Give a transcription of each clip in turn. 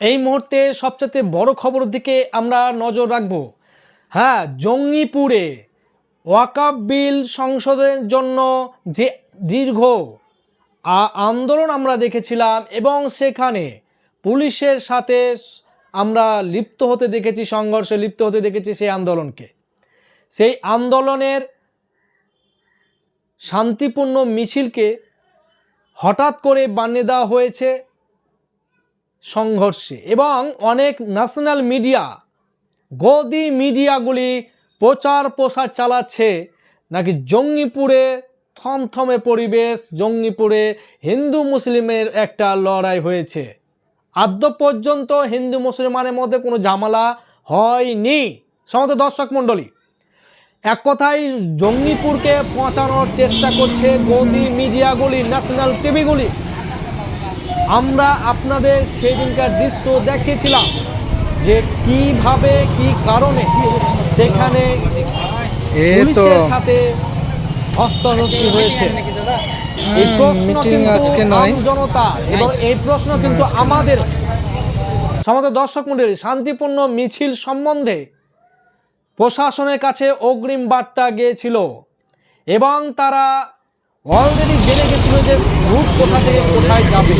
এই মুহূর্তে সবচেয়ে বড় খবরের দিকে আমরা নজর রাখব। হ্যাঁ জঙ্গিপুরে ওয়াকাব বিল সংসদের জন্য যে দীর্ঘ আন্দোলন আমরা দেখেছিলাম এবং সেখানে পুলিশের সাথে আমরা লিপ্ত হতে দেখেছি, সংঘর্ষে লিপ্ত হতে দেখেছি সেই আন্দোলনকে। সেই আন্দোলনের শান্তিপূর্ণ মিছিলকে হঠাৎ করে বানিয়ে দেওয়া হয়েছে। সংঘর্ষে এবং অনেক ন্যাশনাল মিডিয়া গদি মিডিয়াগুলি প্রচার প্রসার চালাচ্ছে। নাকি জঙ্গিপুরে থমথমে পরিবেশ, জঙ্গিপুরে হিন্দু মুসলিমের একটা লড়াই হয়েছে। আদ্য পর্যন্ত হিন্দু মুসলমানের মধ্যে কোনো ঝামেলা হয়নি। সমস্ত দর্শক মণ্ডলী, এক কথায় জঙ্গিপুরকে পৌঁছানোর চেষ্টা করছে গদি মিডিয়াগুলি ন্যাশনাল টিভিগুলি আমরা আপনাদের সেদিনকার দৃশ্য দেখিয়েছিলাম যে কীভাবে কি কারণে সেখানে পুলিশের সাথে হস্তহস্তি হয়েছে। এই প্রশ্ন আজকে নয়। জনতা এবং এই প্রশ্ন কিন্তু আমাদের সমাজ দর্শক মন্ডলী শান্তিপূর্ণ মিছিল সম্বন্ধে প্রশাসনের কাছে অগ্রিম বার্তা গিয়েছিল। এবং তারা অলরেডি জেনে গেছিল যে রুট কোথা থেকে কোথায় যাবে।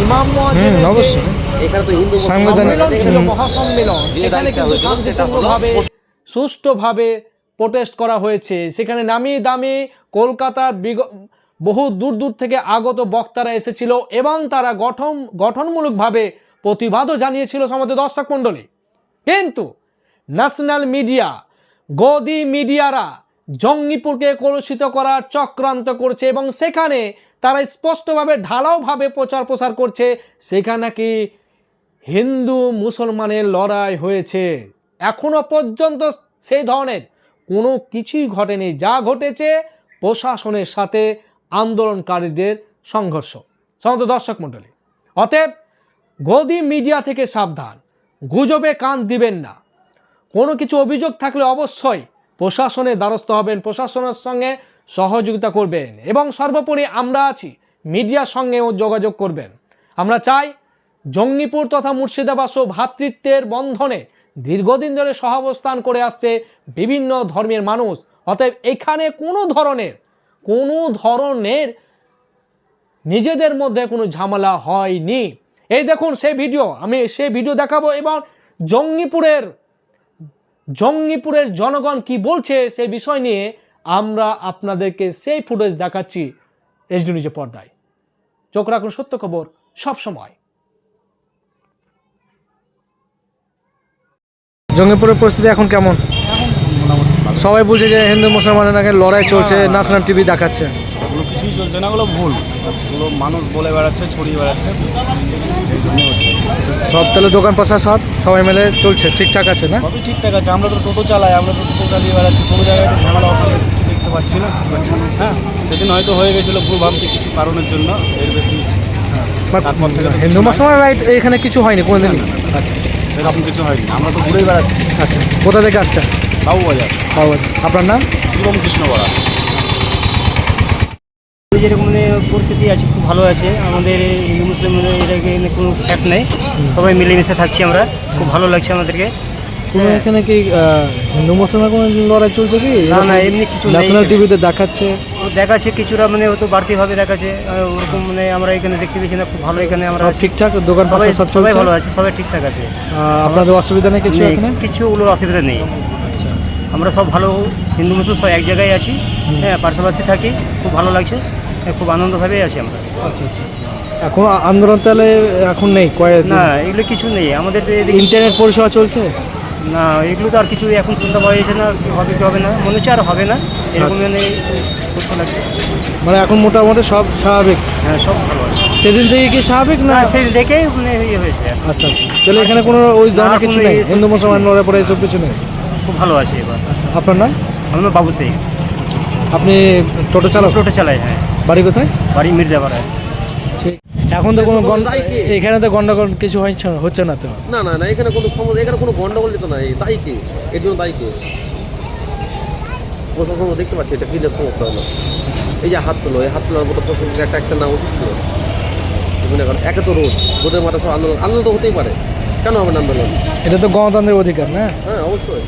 ইমাম মহাজের হুম, যে অবশ্যই। এখানে তো হিন্দু সম্মেলন ছিল মহাসম্মেলন সেখানে কিন্তু শান্তিপূর্ণভাবে সুষ্ঠুভাবে প্রোটেস্ট করা হয়েছে। সেখানে নামি দামি কলকাতার বিগ- বহু দূর দূর থেকে আগত বক্তারা এসেছিল এবং তারা গঠন গঠনমূলকভাবে প্রতিবাদও জানিয়েছিল সমাজে দর্শক মণ্ডলী। কিন্তু ন্যাশনাল মিডিয়া গদি মিডিয়ারা জঙ্গিপুরকে কলুষিত করার চক্রান্ত করছে এবং সেখানে তারা স্পষ্টভাবে ঢালাওভাবে প্রচার প্রসার করছে। সেখানে নাকি হিন্দু মুসলমানের লড়াই হয়েছে। এখনও পর্যন্ত সেই ধরনের কোনো কিছুই ঘটেনি। যা ঘটেছে প্রশাসনের সাথে আন্দোলনকারীদের সংঘর্ষ। সমস্ত দর্শক মণ্ডলী, অতএব গদি মিডিয়া থেকে সাবধান। গুজবে কান দিবেন না। কোনো কিছু অভিযোগ থাকলে অবশ্যই প্রশাসনের দ্বারস্থ হবেন, প্রশাসনের সঙ্গে সহযোগিতা করবেন এবং সর্বোপরি আমরা আছি, মিডিয়ার সঙ্গেও যোগাযোগ করবেন। আমরা চাই জঙ্গিপুর তথা মুর্শিদাবাদ ও ভ্রাতৃত্বের বন্ধনে দীর্ঘদিন ধরে সহাবস্থান করে আসছে বিভিন্ন ধর্মের মানুষ। অতএব এখানে কোনো ধরনের কোনো ধরনের নিজেদের মধ্যে কোনো ঝামেলা হয়নি। এই দেখুন সেই ভিডিও, আমি সেই ভিডিও দেখাবো এবং জঙ্গিপুরের জঙ্গিপুরের জনগণ কি বলছে সেই বিষয় নিয়ে আমরা আপনাদেরকে সেই ফুটেজ দেখাচ্ছি এইচডি নিউজের পর্দায়। চোখ রাখুন সত্য খবর সব সময়। জঙ্গিপুরের পরিস্থিতি এখন কেমন? সবাই বলছে যে হিন্দু মুসলমানের নাকি লড়াই চলছে ন্যাশনাল টিভি দেখাচ্ছে। ওগুলো কিছুই চলছে না ওগুলো ভুল। ওগুলো মানুষ বলে বেড়াচ্ছে ছড়িয়ে বেড়াচ্ছে। সব তাহলে দোকান পাশা সব সবাই মিলে চলছে ঠিকঠাক আছে না? সবই ঠিকঠাক আছে আমরা তো টোটো চালাই আমরা তো টোটো চালিয়ে বেড়াচ্ছি কোনো জায়গায় ঝামেলা কিছু দেখতে পাচ্ছি না। হ্যাঁ সেদিন হয়তো হয়ে গেছিল ভুল ভাবছি কিছু কারণের জন্য এর বেশি But তারপর থেকে হিন্দু নয়। রাইট এখানে কিছু হয়নি কোনোদিনই? আচ্ছা সেরকম কিছু হয়নি আমরা তো ঘুরেই বেড়াচ্ছি। আচ্ছা কোথা থেকে আসছেন? বাবু বাজার বাবু, আপনার নাম? শিবম কৃষ্ণ বড়া মানে পরিস্থিতি আছে খুব ভালো আছে। আমাদের হিন্দু মুসলিমদের এটাকে কোনো ফ্যাক্ট নেই। সবাই মিলেমিশে থাকছি আমরা। খুব ভালো লাগছে আমাদেরকে। কোনো এখানে কি হিন্দু মুসলমান কোনো লড়াই চলছে কি? না, না, এমনি কিছু ন্যাশনাল টিভিতে দেখাচ্ছে। দেখাচ্ছে কিছুটা মানে হয়তো বাড়তিভাবে দেখাচ্ছে। ওরকম মানে আমরা এখানে দেখতে পেয়েছি না খুব ভালো এখানে আমরা সব ঠিকঠাক? দোকান পাশা সব সবাই ভালো আছে সবাই ঠিকঠাক আছে। আপনাদের অসুবিধা নেই কিছু এখানে? কিছু ওগুলোর অসুবিধা নেই। আচ্ছা। আমরা সব ভালো হিন্দু মুসলিম সব এক জায়গায় আছি। হ্যাঁ পাশাপাশি থাকি খুব ভালো লাগছে। হ্যাঁ, খুব আনন্দভাবেই আছি আমরা। আচ্ছা আচ্ছা। এখন আন্দোলন তাহলে এখন নেই কয়েক না এগুলো কিছু নেই। আমাদের ইন্টারনেট পরিষেবা চলছে? না এগুলো তো আর কিছু এখন শুনতে পাওয়া যাচ্ছে না হবে কি হবে না। মনে হচ্ছে আর হবে না। এরকম মানে করতে লাগছে। মানে এখন মোটামুটি সব স্বাভাবিক? হ্যাঁ সব ভালো আছে। সেদিন থেকে কি স্বাভাবিক না না সেই দেখেই মানে ইয়ে হয়েছে আচ্ছা আচ্ছা। তাহলে এখানে কোনো ওই ধরনের কিছু নেই? হিন্দু মুসলমান লড়াই পড়ে এসব কিছু নেই? খুব ভালো আছে এবার। আপনার নাম? আমরা বাবু সেই আপনি টোটো চালক? টোটো চালাই হ্যাঁ। বাড়ি কোথায়? বাড়ি মির্জাপাড়ায়। ঠিক। এখন তো কোনো এখানে তো গন্ডগোল কিছু হচ্ছে হচ্ছে না তো। না না না এখানে কোনো সমস্যা এখানে কোনো গন্ডগোল তো নাই তাই কি? এর জন্য দায়ী কে? প্রশাসন দেখতে পাচ্ছি এটা কিনের সমস্যা হলো? এই যে হাত তোলো এই হাত তোলার মতো প্রশাসনকে একটা একটা না উচিত ছিল তুমি না কারণ একে তো রোড রোদের মাথা সব আন্দোলন আন্দোলন তো হতেই পারে। কেন হবে না আন্দোলন? এটা তো গণতন্ত্রের অধিকার না? হ্যাঁ অবশ্যই।